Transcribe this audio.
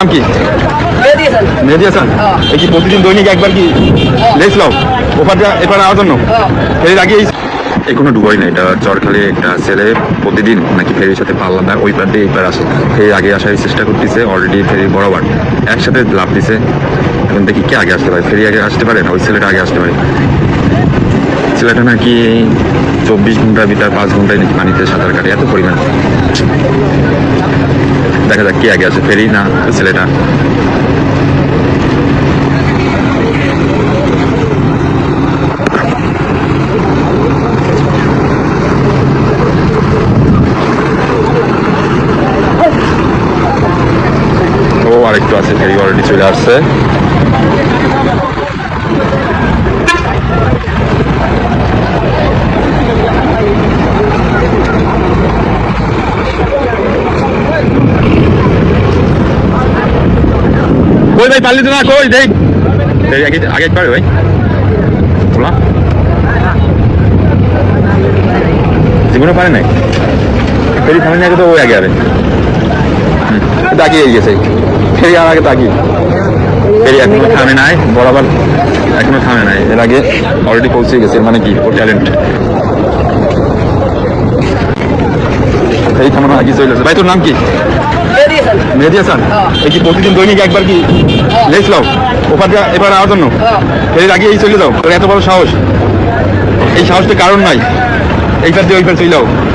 নাম কি? মেহেদি হাসান এই কি প্রতিদিন দৈনিক একবার কি লেস লাও ওপারটা এপার আওয়ার জন্য এর আগে এই এই কোনো ডুবাই না এটা চরখালি একটা ছেলে প্রতিদিন নাকি ফেরির সাথে পাল্লা দেয় ওই পার দিয়ে এই পার আসে। ফেরি আগে আসার চেষ্টা করতেছে অলরেডি ফেরি বরাবর। একসাথে লাভ দিছে। এখন দেখি কে আগে আসতে পারে। ফেরি আগে আসতে পারে না ওই ছেলেটা আগে আসতে পারে। ছেলেটা নাকি চব্বিশ ঘণ্টার ভিতর পাঁচ ঘন্টায় নাকি পানিতে সাঁতার কাটে এত পরিমাণ। দেখা যাক কে আগে আছে ফেরি না ওই ছেলেটা ও আরেকটু আছে ফেরি অলরেডি চলে আসছে কই ভাই, পারলি তো না, কই, দেখ। আগে পারে ভাই। বলা জীবনে পারে নাই। ফেরি থামেন আগে তো, ওই আগে আরে। তাকিয়ে গেছে। ফেরি আর আগে তাকিয়ে ফেরি এখনও থামে নাই, বরাবর এখনও থামে নাই। এর আগে অলরেডি পৌঁছে গেছে মানে কি? ও ট্যালেন্ট ফেরি থামানো আগে চলে আসে ভাই, তোর নাম কি? মেহেদি হাসান এই কি প্রতিদিন দৈনিক একবার কি লেস লাও? ওপারটা এবার আওয়ার জন্য? ফের আগে এই চলে যাও। তোর এত বড় সাহস। এই সাহসটা কারণ নাই। এইবার দিয়ে ওইবার চলে যাও।